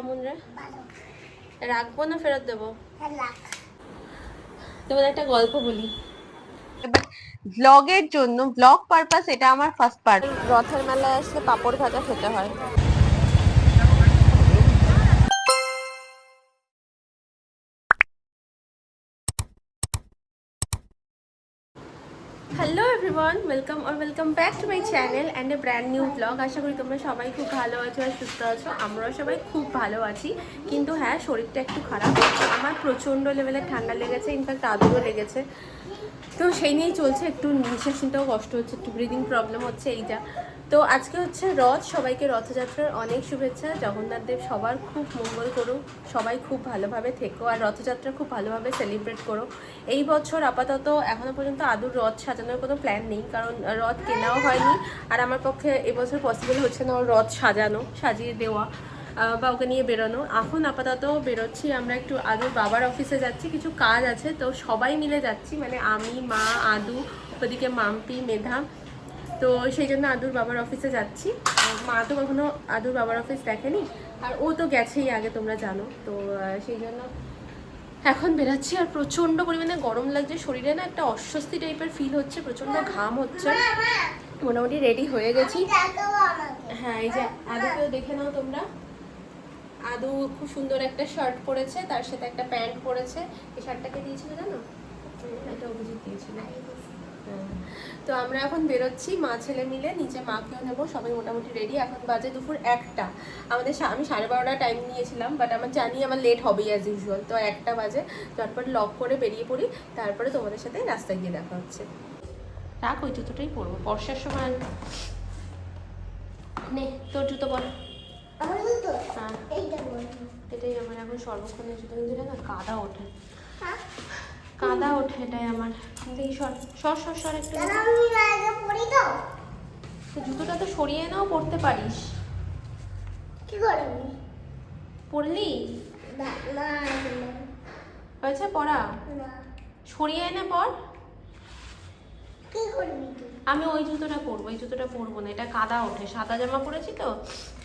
কেমন রাখব না ফেরত দেবো? হ্যাঁ তোমাদের একটা গল্প বলি। ব্লগের জন্য ব্লগ পারপাস এটা আমার ফার্স্ট পার্ট রথের মেলায় আসলে পাপড় ভাজা খেতে হয়। Everyone welcome or welcome back to my channel and a brand new blog আশা করি তোমরা সবাই খুব ভালো আছো আর সুস্থ আছো। আমরাও সবাই খুব ভালো আছি। কিন্তু হ্যাঁ শরীরটা একটু খারাপ। আমার প্রচণ্ড লেভেলের ঠান্ডা লেগেছে ইনফ্যাক্ট আদুরও লেগেছে। তো সেই নিয়েই চলছে একটু নিঃশ্বাস নিতেও কষ্ট হচ্ছে, একটু ব্রিদিং প্রবলেম হচ্ছে, এইটা। তো আজকে হচ্ছে রথ, সবাইকে রথযাত্রার অনেক শুভেচ্ছা। জগন্নাথ দেব সবার খুব মঙ্গল করুক, সবাই খুব ভালোভাবে থেকো আর রথযাত্রা খুব ভালোভাবে সেলিব্রেট করো। এই বছর আপাতত এখনও পর্যন্ত আদুর রথ সাজানোর কোনো প্ল্যান নেই, কারণ রথ কেনাও হয়নি। আর আমার পক্ষে এবছর পসিবল হচ্ছে না রথ সাজানো, সাজিয়ে দেওয়া বা ওকে নিয়ে বেরোনো। এখন আপাতত বেরোচ্ছি, আমরা একটু আদুর বাবার অফিসে যাচ্ছি, কিছু কাজ আছে, তো সবাই মিলে যাচ্ছি। মানে আমি, মা, আদু, ওদিকে মাম্পি, মেধা। তো সেই জন্য আদুর বাবার অফিসে যাচ্ছি। মা তো কখনো আদুর বাবার অফিস দেখেনি। আর ও তো গেছেই আগে, তোমরা জানো। তো সেই জন্য এখন বেরাচ্ছি। আর প্রচণ্ড পরিমাণে গরম লাগছে। শরীরে না একটা অস্বস্তি টাইপের ফিল হচ্ছে, প্রচণ্ড ঘাম হচ্ছে। মোটামুটি রেডি হয়ে গেছি। হ্যাঁ এই যে আদুকেও দেখে নাও তোমরা। আদু খুব সুন্দর একটা শার্ট পরেছে, তার সাথে একটা প্যান্ট পরেছে। এই শার্টটাকে দিয়েছিল জানো? এটা অভিজিৎ দিয়েছিল। তো আমরা এখন বেরোচ্ছি মা ছেলে মিলে নিচে মাকেও নেব সবাই মোটামুটি রেডি এখন বাজে দুপুর একটা। আমাদের সা- আমি সাড়ে বারোটা টাইম নিয়েছিলাম বাট আমার জানি আমার লেট হবেই অ্যাজ ইউজুয়াল তো একটা বাজে চটপট লক করে বেরিয়ে পড়ি তারপরে তোমাদের সাথে রাস্তায় গিয়ে দেখা হচ্ছে। রাখ ওই জুতোটাই পরবো বর্ষার সময় আর- নে তোর জুতো বল হ্যাঁ। এটাই আমার এখন সর্বক্ষণের জুতো। কিন্তু না কাদা ওঠে। কাদা ওঠে এটাই আমার। দেখি সর সর সর সর একটু। তো। জুতোটা তো সরিয়ে নাও পড়তে পারিস। কি করবি? পড়লি? হয়েছে পড়া? সরিয়ে এনে পর কি করবি আমি ওই জুতোটা পরবো এই জুতোটা পরবো না এটা কাদা ওঠে। সাদা জামা পরেছি তো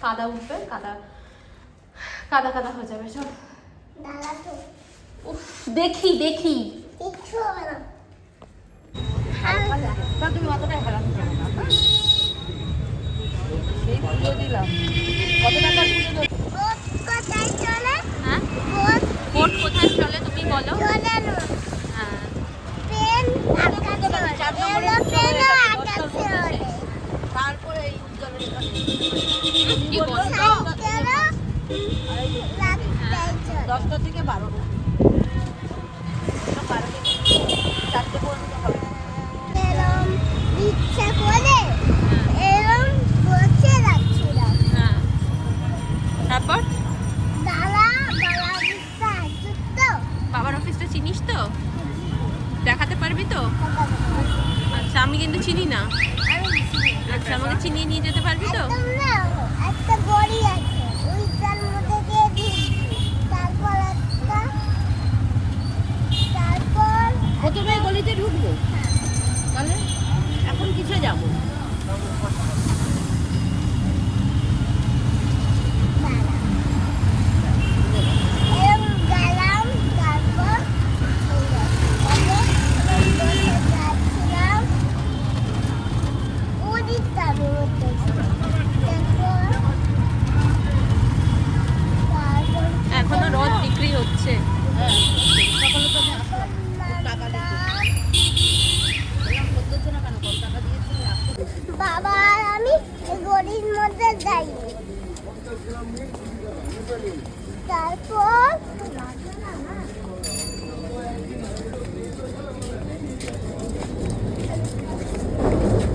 কাদা উঠবে কাদা কাদা কাদা হয়ে যাবে সব উফ দেখি দেখি। কিচ্ছু হবে না তুমি অতটাই এই পুজো দিলাম কত টাকা নিয়ে যেতে পারবি তো? একটা বড়ি আছে ওইটার মধ্যে দিয়ে দিচ্ছি তারপর একটা তারপর প্রথমে গলিতে ঢুকবো। তাহলে এখন কিসে যাব দাঁড়া। এরম গেলাম তারপর এই দেখো, বসে যাচ্ছিলাম ওদিকটা আমি উঠেছি তারপর তারপর এখনও রথ বিক্রি হচ্ছে। বাবা আমি গড়ির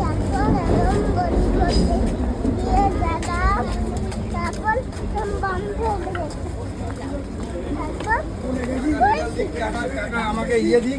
তারপর এরম গড়ির মধ্যে দিয়ে গেলাম তারপর বন্ধ হয়ে গেছে তারপর টাকা টাকা আমাকে ইয়ে দিক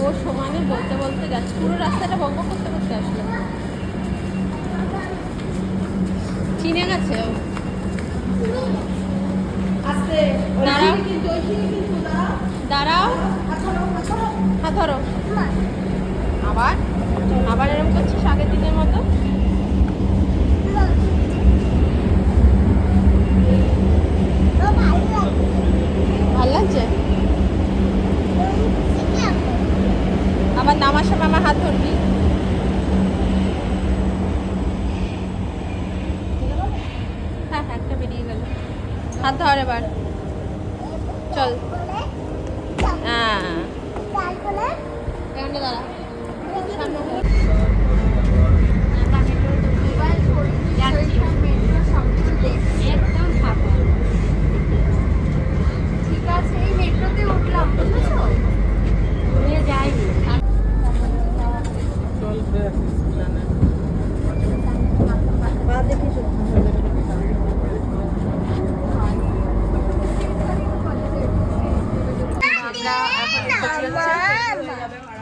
গলি যাচ্ছে। পুরো রাস্তাটা বক করতে করতে আসলো। চিনে গেছে ও। দাঁড়াও। দাঁড়াও। হাত ধরো আবার? আবার এরকম করছিস আগের দিনের মতো ভালো লাগছে আবার নামার সময় আমার হাত ধরবি হ্যাঁ হ্যাঁ একটা বেরিয়ে গেল হাত ধর এবার চল হ্যাঁ এখানটা দাঁড়া সামনে ঘোর। একদম ফাঁকা ঠিক আছে এই মেট্রোতে উঠলাম বুঝেছ নিয়ে যাইনি আমরা এখন এসেছি হচ্ছে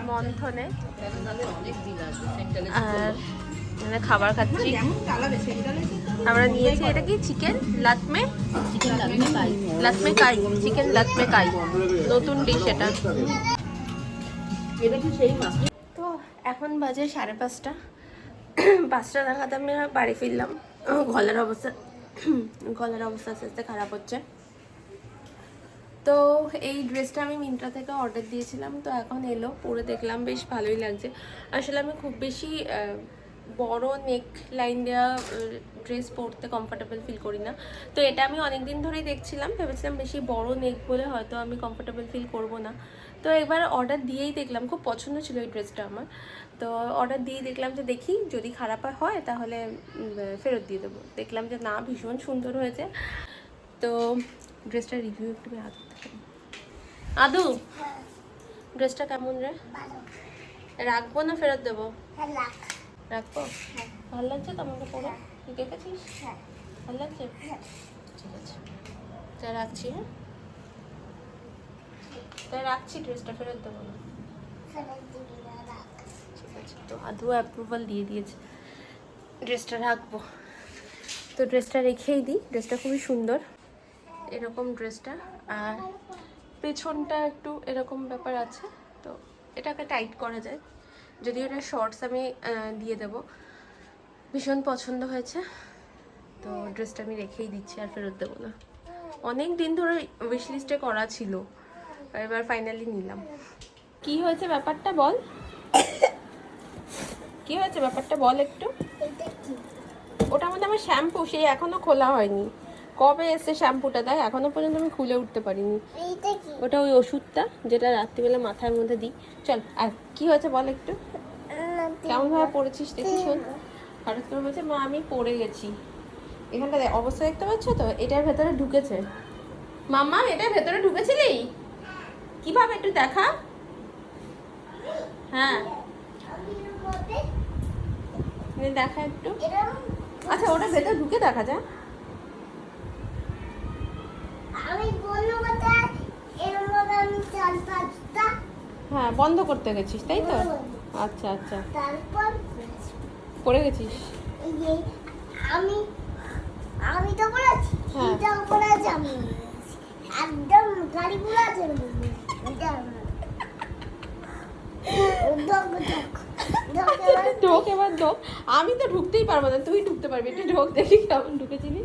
মন্থনে। আর এখানে খাবার খাচ্ছি। আমরা নিয়েছি এটা কি? চিকেন লাতমে লাতমে কাই। চিকেন লাতমে কাই। নতুন ডিশ এটা। এটা কি সেই মাছ? বাজে সাড়ে পাঁচটা। পাঁচটা নাগাদ আমি বাড়ি ফিরলাম। গলার অবস্থা গলার অবস্থা আস্তে আস্তে খারাপ হচ্ছে। তো এই ড্রেসটা আমি মিন্ত্রা থেকে অর্ডার দিয়েছিলাম, তো এখন এলো, পরে দেখলাম বেশ ভালোই লাগছে। আসলে আমি খুব বেশি বড় নেক লাইন দেওয়া ড্রেস পরতে কমফোর্টেবল ফিল করি না। তো এটা আমি অনেক দিন ধরেই দেখছিলাম, ভেবেছিলাম বেশি বড় নেক বলে হয়তো আমি কমফোর্টেবল ফিল করব না। তো এবার অর্ডার দিয়েই দেখলাম খুব পছন্দ ছিল এই ড্রেসটা আমার। তো অর্ডার দিয়ে দেখলাম যে দেখি যদি খারাপ হয় তাহলে ফেরত দিয়ে দেবো। দেখলাম যে না ভীষণ সুন্দর হয়েছে। তো ড্রেসটার রিভিউ একটু আদু আদু ড্রেসটা কেমন রে? রাখব না ফেরত দেবো? রাখব? ভালো লাগছে তো আমাকে পরে? তুই দেখেছিস ভালো লাগছে? ঠিক আছে। রাখছি হ্যাঁ? তাই রাখছি ড্রেসটা ফেরত দেবো না। ঠিক আছে তো আদু অ্যাপ্রুভাল দিয়ে দিয়েছে। ড্রেসটা রাখব। তো ড্রেসটা রেখেই দিই ড্রেসটা খুবই সুন্দর। এরকম ড্রেসটা। আর পেছনটা একটু এরকম ব্যাপার আছে তো এটাকে টাইট করা যায়। যদিও এটা শর্টস আমি দিয়ে দেব। ভীষণ পছন্দ হয়েছে। তো ড্রেসটা আমি রেখেই দিচ্ছি আর ফেরত দেবো না। অনেক দিন ধরে উইশ লিস্টে করা ছিল। এবার ফাইনালি নিলাম। কি হয়েছে ব্যাপারটা বল? কি হয়েছে ব্যাপারটা বল একটু? ওটা মধ্যে আমার শ্যাম্পু সেই এখনও খোলা হয়নি। কবে এসে শ্যাম্পুটা দেয় এখনও পর্যন্ত আমি খুলে উঠতে পারিনি। ওটা ওই ওষুধটা যেটা রাত্রিবেলা মাথার মধ্যে দিই। চল আর কি হয়েছে বল একটু? কেমন ভাবে পড়েছিস দেখি শোন। হঠাৎ করে বলছে মা আমি পড়ে গেছি। এখানটা দেখ- অবস্থা দেখতে পাচ্ছ তো? এটার ভেতরে ঢুকেছে। মাম্মা এটার ভেতরে ঢুকেছিলি? কীভাবে একটু দেখা? হ্যাঁ। দেখা একটু। আচ্ছা ওটা ভেতরে ঢুকে দেখা যায় হ্যাঁ বন্ধ করতে গেছিস তাই তো? আচ্ছা আচ্ছা। তারপর? পড়ে গেছিস? আমি আমি তো বলেছি হ্যাঁ। একদম গাড়ি পুরো আছে। ঢোক এবার। ঢোক আমি তো ঢুকতেই পারব না তুই ঢুকতে পারবি একটু ঢোক দেখি কেমন ঢুকেছিলি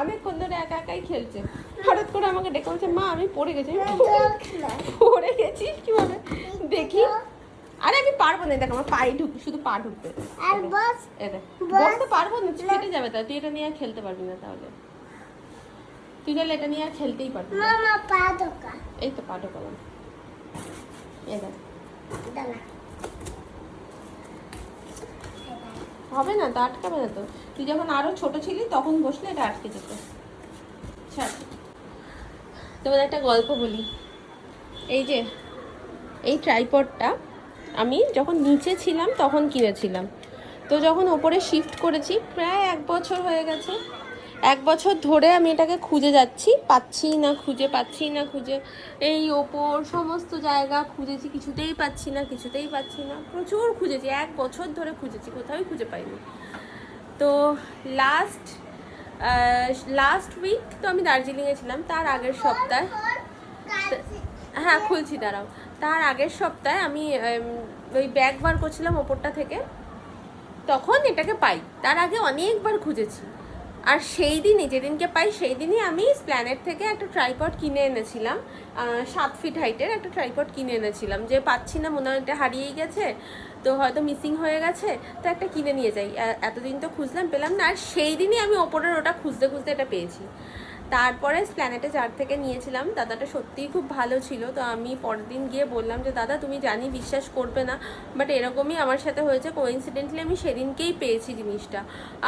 অনেকক্ষণ ধরে একা একাই খেলছে হঠাৎ করে আমাকে ডেকে বলছে মা আমি পড়ে গেছি। পড়ে গেছিস কীভাবে দেখি আরে আমি পারব না দেখ আমার পায়ে ঢুক শুধু পা বাস। বসতে পারব না কেটে যাবে তা তুই এটা নিয়ে খেলতে পারবি না তাহলে তুই তাহলে এটা নিয়ে আর খেলতেই পারবি না। মামা পা ঢোকা এই তো পা ঢোকালাম এ দেখ। হবে না তো আটকাবে না তো। তুই যখন আরও ছোট ছিলি তখন বসলে এটা আটকে যেত। ছাড়। তোমাদের একটা গল্প বলি। এই যে এই ট্রাইপডটা আমি যখন নিচে ছিলাম তখন কিনেছিলাম। তো যখন ওপরে শিফট করেছি প্রায় এক বছর হয়ে গেছে। এক বছর ধরে আমি এটাকে খুঁজে যাচ্ছি, পাচ্ছি না খুঁজে, পাচ্ছি না খুঁজে। এই ওপর সমস্ত জায়গা খুঁজেছি, কিছুতেই পাচ্ছি না, কিছুতেই পাচ্ছি না। প্রচুর খুঁজেছি, এক বছর ধরে খুঁজেছি, কোথাও খুঁজে পাইনি। তো লাস্ট লাস্ট উইক তো আমি দার্জিলিংয়ে ছিলাম, তার আগের সপ্তাহে। হ্যাঁ খুলছি, দাঁড়াও। তার আগের সপ্তাহে আমি ওই ব্যাগ বার করছিলাম ওপরটা থেকে। তখন এটাকে পাই। তার আগে অনেকবার খুঁজেছি। আর সেই দিনই, যেদিনকে পাই সেই দিনই আমি স্প্ল্যানেট থেকে একটা ট্রাইপড কিনে এনেছিলাম। সাত ফিট হাইটের একটা ট্রাইপড কিনে এনেছিলাম। যে পাচ্ছি না, মনে হয় এটা হারিয়েই গেছে, তো হয়তো মিসিং হয়ে গেছে, তো একটা কিনে নিয়ে যাই। এতদিন তো খুঁজলাম, পেলাম না। আর সেই দিনই আমি ওপরের ওটা খুঁজতে খুঁজতে এটা পেয়েছি। তারপরে স্প্ল্যানেটে চার থেকে নিয়েছিলাম। দাদাটা সত্যিই খুব ভালো ছিল। তো আমি পরের দিন গিয়ে বললাম যে, দাদা, তুমি জানি বিশ্বাস করবে না বাট এরকমই আমার সাথে হয়েছে। কোইন্সিডেন্টলি আমি সেদিনকেই পেয়েছি জিনিসটা।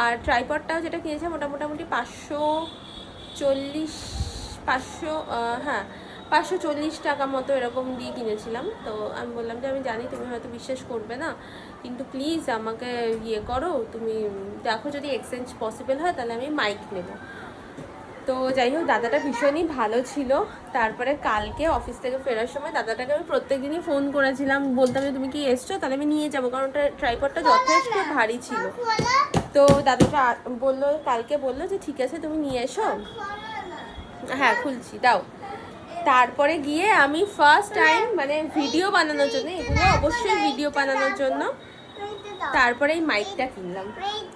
আর ট্রাইপডটাও যেটা কিনেছিলাম ওটা মোটামুটি পাঁচশো চল্লিশ, পাঁচশো হ্যাঁ পাঁচশো চল্লিশ টাকা মতো এরকম দিয়ে কিনেছিলাম। তো আমি বললাম যে, আমি জানি তুমি হয়তো বিশ্বাস করবে না, কিন্তু প্লিজ আমাকে ইয়ে করো। তুমি দেখো যদি এক্সচেঞ্জ পসিবল হয়, তাহলে আমি মাইক নেব। তো যাই হোক দাদাটা ভীষণই ভালো ছিল। তারপরে কালকে অফিস থেকে ফেরার সময় দাদাটাকে আমি প্রত্যেক দিনই ফোন করেছিলাম। বলতাম যে, তুমি কি এসছো? তাহলে আমি নিয়ে যাব, কারণ ওটা ট্রাইপডটা যথেষ্ট ভারী ছিল। তো দাদাটা বলল, কালকে বলল যে, ঠিক আছে, তুমি নিয়ে এসো। হ্যাঁ খুলছি, দাও। তারপরে গিয়ে আমি ফার্স্ট টাইম মানে ভিডিও বানানোর জন্য, এগুলো অবশ্যই ভিডিও বানানোর জন্য, তারপরে এই মাইকটা কিনলাম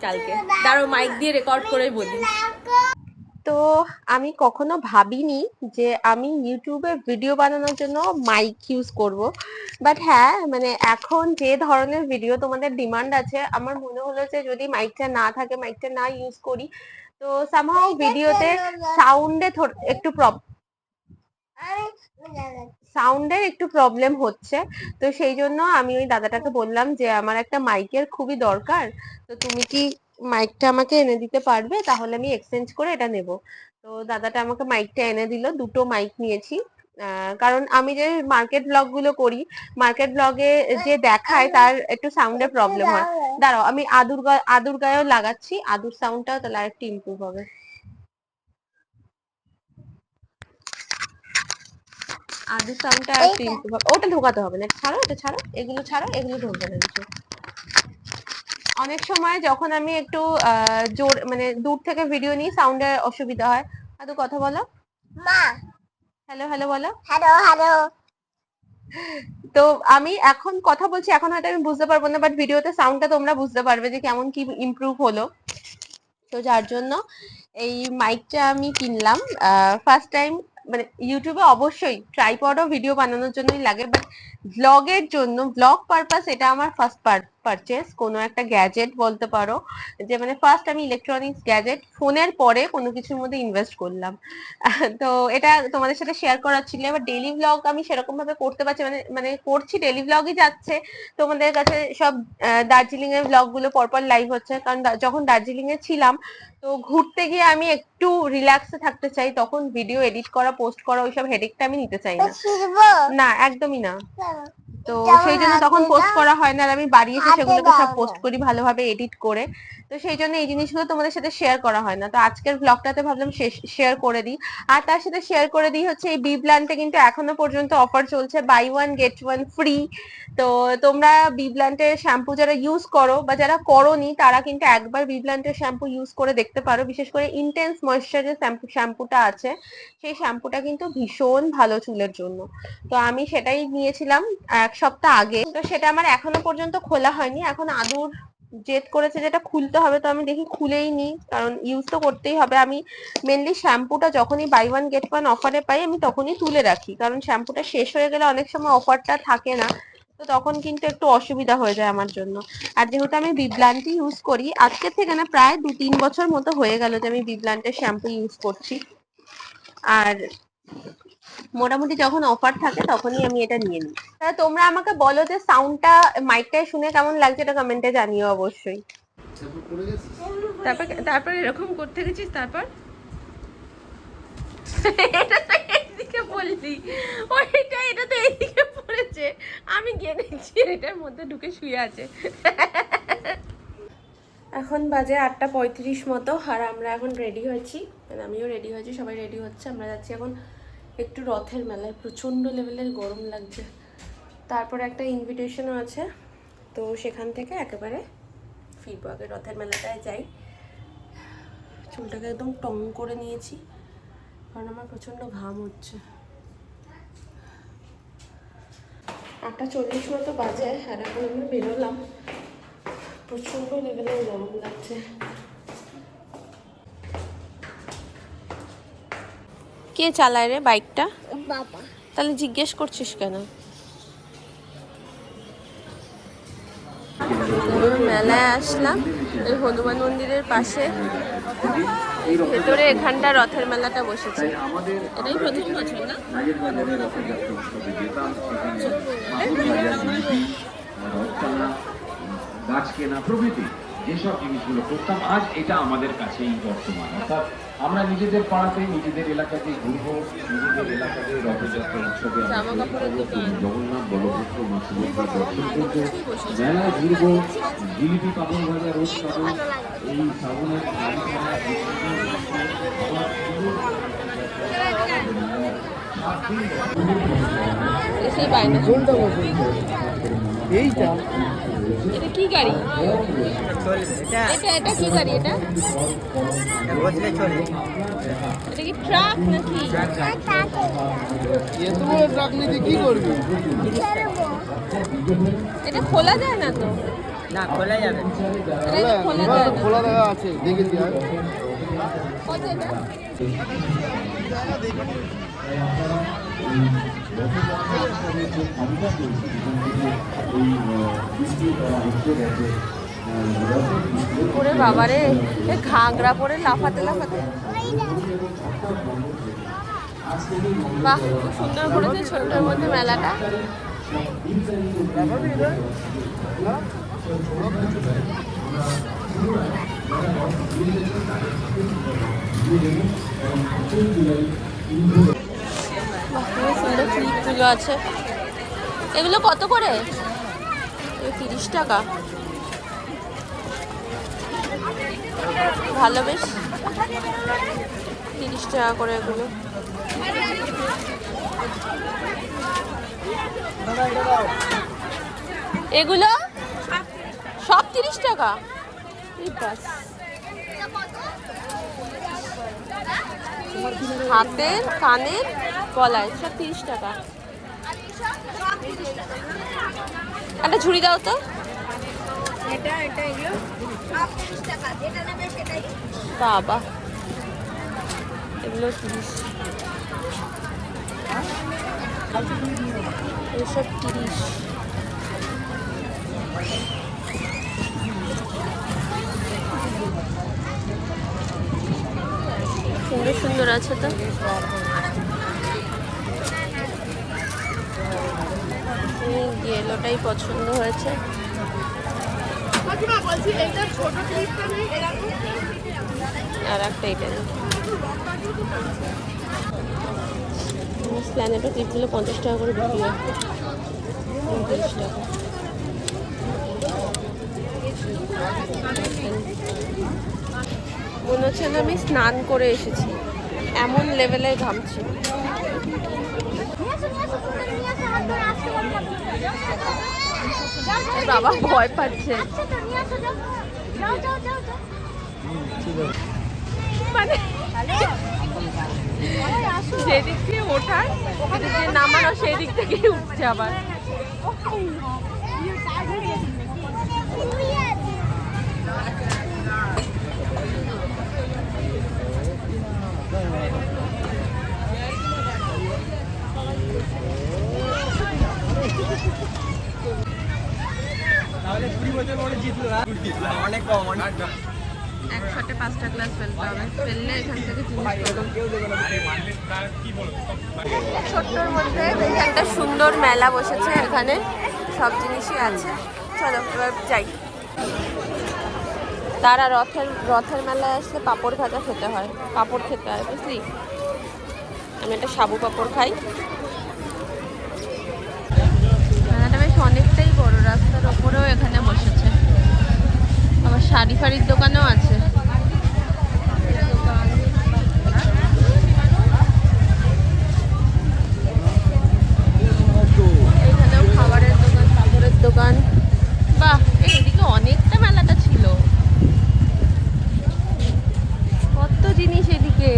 কালকে। দাঁড়ো মাইক দিয়ে রেকর্ড করে বলি। তো আমি কখনো ভাবিনি যে আমি ইউটিউবে ভিডিও বানানোর জন্য মাইক ইউজ করব। বাট হ্যাঁ মানে এখন যে ধরনের ভিডিও তোমাদের ডিমান্ড আছে, আমার মনে হলো যে যদি মাইকটা না থাকে মাইকটা না ইউজ করি, তো সামহাও ভিডিওতে সাউন্ডে একটু সাউন্ডের একটু প্রবলেম হচ্ছে। তো সেই জন্য আমি ওই দাদাটাকে বললাম যে, আমার একটা মাইকের খুবই দরকার, তো তুমি কি মাইকটা আমাকে এনে দিতে পারবে তাহলে আমি এক্সচেঞ্জ করে এটা নেব। তো দাদাটা আমাকে মাইকটা এনে দিল দুটো মাইক নিয়েছি। আহ, কারণ আমি যে মার্কেট ব্লগগুলো করি মার্কেট ব্লগে যে দেখায় তার একটু সাউন্ডের প্রবলেম হয়। দাঁড়াও আমি আদুর আদুর গায়েও লাগাচ্ছি আদুর সাউন্ডটাও তাহলে আরেকটু ইমপ্রুভ হবে। আদুর সাউন্ডটা একটু এইটা? ইমপ্রুভ হবে। ওটা ঢোকাতে হবে না ছাড়ো এটা ছাড়ো এগুলো ছাড়ো এগুলো ঢুকবে না অনেক সময় যখন আমি একটু আহ, জোর মানে দূর থেকে ভিডিও নিই সাউন্ডের অসুবিধা হয়। আদু কথা বলো। মা। হ্যালো হ্যালো বলো। হ্যালো হ্যালো তো আমি এখন কথা বলছি এখন হয়তো আমি বুঝতে পারব না বাট ভিডিওতে সাউন্ডটা তোমরা বুঝতে পারবে যে কেমন কি ইমপ্রুভ হলো। তো যার জন্য এই মাইকটা আমি কিনলাম। ফার্স্ট টাইম মানে ইউটিউবে অবশ্যই ট্রাইপডও ভিডিও বানানোর জন্যই লাগে বাট ব্লগের জন্য ব্লগ পারপাস এটা আমার ফার্স্ট পারচেস কোনো একটা গ্যাজেট বলতে পারো যে মানে ফার্স্ট আমি ইলেকট্রনিক্স গ্যাজেট ফোনের পরে কোনো কিছুর মধ্যে ইনভেস্ট করলাম। তো এটা তোমাদের সাথে শেয়ার করার ছিল এবার ডেলি ব্লগ আমি সেরকম ভাবে করতে পারছি মানে মানে করছি ডেলি ব্লগই যাচ্ছে। তোমাদের কাছে সব দার্জিলিং এর ব্লগগুলো পরপর লাইভ হচ্ছে কারণ যখন দার্জিলিং এ ছিলাম তো ঘুরতে গিয়ে আমি একটু রিল্যাক্সে থাকতে চাই তখন ভিডিও এডিট করা পোস্ট করা ওইসব হেডেকটা আমি নিতে চাই না। না একদমই না। あ! তো সেই জন্য তখন পোস্ট করা হয় না আর আমি বাড়ি এসে সেগুলোকে সব পোস্ট করি ভালোভাবে এডিট করে। তো সেই জন্য এই জিনিসগুলো তোমাদের সাথে শেয়ার করা হয় না। তো আজকের ব্লগটাতে ভাবলাম শেয়ার করে দিই। আর তার সাথে শেয়ার করে দিই হচ্ছে এই বি প্ল্যান্টে কিন্তু এখনও পর্যন্ত অফার চলছে buy one get one free তো তোমরা বি প্ল্যান্টের শ্যাম্পু যারা ইউজ করো বা যারা করোনি তারা কিন্তু একবার বি প্ল্যান্টের শ্যাম্পু ইউজ করে দেখতে পারো। বিশেষ করে ইন্টেন্স ময়েশ্চারের শ্যাম্পু শ্যাম্পুটা আছে। সেই শ্যাম্পুটা কিন্তু ভীষণ ভালো চুলের জন্য। তো আমি সেটাই নিয়েছিলাম। এক সপ্তাহ আগে। তো সেটা আমার এখনও পর্যন্ত খোলা হয়নি। এখন আদুর জেদ করেছে যেটা খুলতে হবে, তো আমি দেখি খুলেই নি, কারণ ইউজ তো করতেই হবে। আমি মেনলি শ্যাম্পুটা যখনই বাই ওয়ান গেট ওয়ান অফারে পাই, আমি তখনই তুলে রাখি। কারণ শ্যাম্পুটা শেষ হয়ে গেলে অনেক সময় অফারটা থাকে না, তো তখন কিন্তু একটু অসুবিধা হয়ে যায় আমার জন্য। আর যেহেতু আমি বিব্লান্টি ইউজ করি, আজকে থেকে না প্রায় দু তিন বছর মতো হয়ে গেল যে আমি বিব্লান্টের শ্যাম্পু ইউজ করছি। আর মোটামুটি যখন অফার থাকে তখনই আমি এটা নিয়ে নিই। তা তোমরা আমাকে বলো যে সাউন্ডটা মাইকটায় শুনে কেমন লাগছে এটা কমেন্টে জানিও অবশ্যই। তারপর তারপর এরকম করতে গেছিস তারপর? এটা তো এইদিকে বললি। ওইটা এটা তো এইদিকে পড়েছে। আমি গিয়ে দেখছি এটার মধ্যে ঢুকে শুয়ে আছে। এখন বাজে আটটা পঁয়ত্রিশ মতো। আর আমরা এখন রেডি হয়েছি। মানে আমিও রেডি হয়েছি সবাই রেডি হচ্ছে। আমরা যাচ্ছি এখন একটু রথের মেলায়, প্রচণ্ড লেভেলের গরম লাগছে। তারপরে একটা ইনভিটেশনও আছে, তো সেখান থেকে একেবারে ফিরবো। আগে রথের মেলাটায় যাই। চুলটাকে একদম টং করে নিয়েছি, কারণ আমার প্রচণ্ড ঘাম হচ্ছে। আটটা চল্লিশ মতো বাজে, আর এখন আমরা বেরোলাম। প্রচণ্ড লেভেলের গরম লাগছে। কে চালায় রে বাইকটা? বাবা। তাহলে জিজ্ঞেস করছিস কেন? মেলায় আসলাম এই হনুমান মন্দিরের পাশে। ভেতরে এখানটা রথের মেলাটা বসেছে। এটাই প্রথম বছর না? গাছ কেনা প্রভৃতি। যেসব জিনিসগুলো করতাম। আজ এটা আমাদের কাছেই বর্তমান। অর্থাৎ আমরা নিজেদের পাড়াতে নিজেদের এলাকাতে ঘুরবো নিজেদের এলাকাতে রথযাত্রা উৎসবে। জগন্নাথ বলভদ্র মা সুভদ্রার দর্শন করব মেলায় ঘুরবো জিলিপি পাপড় ভাজা রোজ খাব এই শ্রাবণের এইটা এটা কি গাড়ি? এটা এটা কি গাড়ি এটা? বসলে চলে এটা কি ট্রাক নাকি? ট্রাক নিতে কি করবি? এটা খোলা যায় না তো? না খোলা যাবে। খোলা যায় না? খোলা দেখা আছে দেখেছি আর কত এটা? ওরে বাবারে এ ঘাগরা পরে লাফাতে লাফাতে। বাহ সুন্দর করেছে ছোট্টর মধ্যে মেলাটা। ক্লিপগুলো আছে। এগুলো কত করে? তিরিশ টাকা। ভালো বেশ। তিরিশ টাকা করে এগুলো। এগুলো? সব তিরিশ টাকা? হাতের, কানের, গলায়, সব তিরিশ টাকা। একটা ঝুড়ি দাও তো। বাবা। এগুলো তিরিশ। এসব তিরিশ। সুন্দর সুন্দর আছে তো। ইয়েলোটাই পছন্দ হয়েছে। আর একটা এটা প্ল্যানেটও পঞ্চাশ টাকা করে বিক্রি হয়। টাকা। মনে হচ্ছে না আমি স্নান করে এসেছি। এমন লেভেলে ঘামছি। বাবা ভয় পাচ্ছে মানে যেদিক দিয়ে ওঠার দিয়ে নামানো সেই দিক থেকে উঠছে আবার তাহলে কুড়ি বছর পরে জিতলো অনেক কম অনেক একসাথে পাঁচটা ক্লাস ফেলতে হবে। ফেললে এখান থেকে জিনিস কেউ দেবে না ছোট্টর মধ্যে একটা সুন্দর মেলা বসেছে এখানে। সব জিনিসই আছে। চলো এবার যাই। তারা রথের রথের মেলায় আসলে পাঁপড় ভাজা খেতে হয়। পাঁপড় খেতে হয় বুঝলি? আমি একটা সাবু পাঁপড় খাই মেলাটা বেশ অনেকটাই বড় রাস্তার ওপরেও এখানে বসেছে আবার শাড়ি ফাড়ির দোকানও আছে এখানেও খাবারের দোকান কাপড়ের দোকান বাহ এই এদিকে অনেকটা মেলাটা ছিল কত জিনিস এদিকে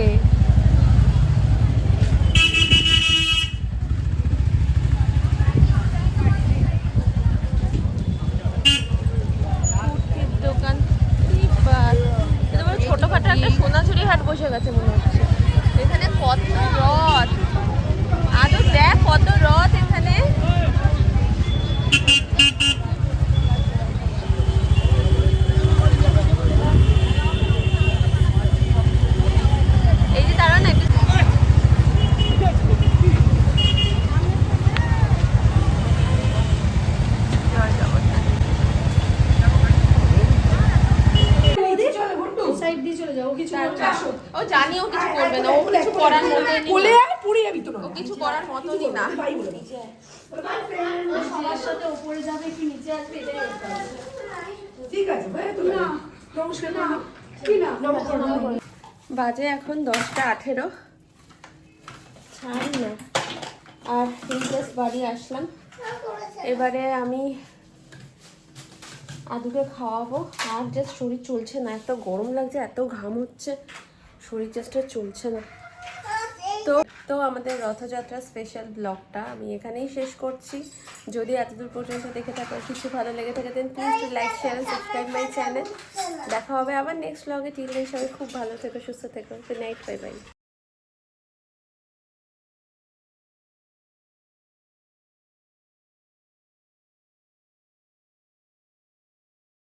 কুর্তির দোকান কি বাত। এটা বড় ছোটখাটো একটা সোনাঝুরি হাট বসে গেছে মনে হচ্ছে এখানে কত রথ আরও দেখ কত রথ এখানে এই যে তারা না একটু জয় জগন্নাথ সাইড দিয়ে চলে যাও ও কিছু বলবে আসো ও জানি ও কিছু করবে না ও কিছু করার মতনই বলে না। আয় পুড়ে যাবি তো না ও কিছু করার মতনই না ভাই বলে সবার সাথে উপরে যাবে কি নিচে আসবে এটাই ব্যাপার। ঠিক আছে ভাই তুমি নমস্কার না কি না নমস্কার নমস্কার বাজে এখন দশটা আঠেরো। ছাড় না। আর জাস্ট বাড়ি আসলাম। এবারে আমি আদুকে খাওয়াবো। আর জাস্ট শরীর চলছে না, এত গরম লাগছে, এত ঘাম হচ্ছে। শরীর জাস্টটা চলছে না। তো তো আমাদের রথযাত্রা স্পেশাল ব্লগটা আমি এখানেই শেষ করছি। যদি এতদূর পর্যন্ত দেখে থাকো, কিছু ভালো লেগে থাকে then please like share subscribe my channel দেখা হবে আবার নেক্সট ব্লগে টিল সবাই খুব ভালো থেকো, সুস্থ থেকো। Good night bye bye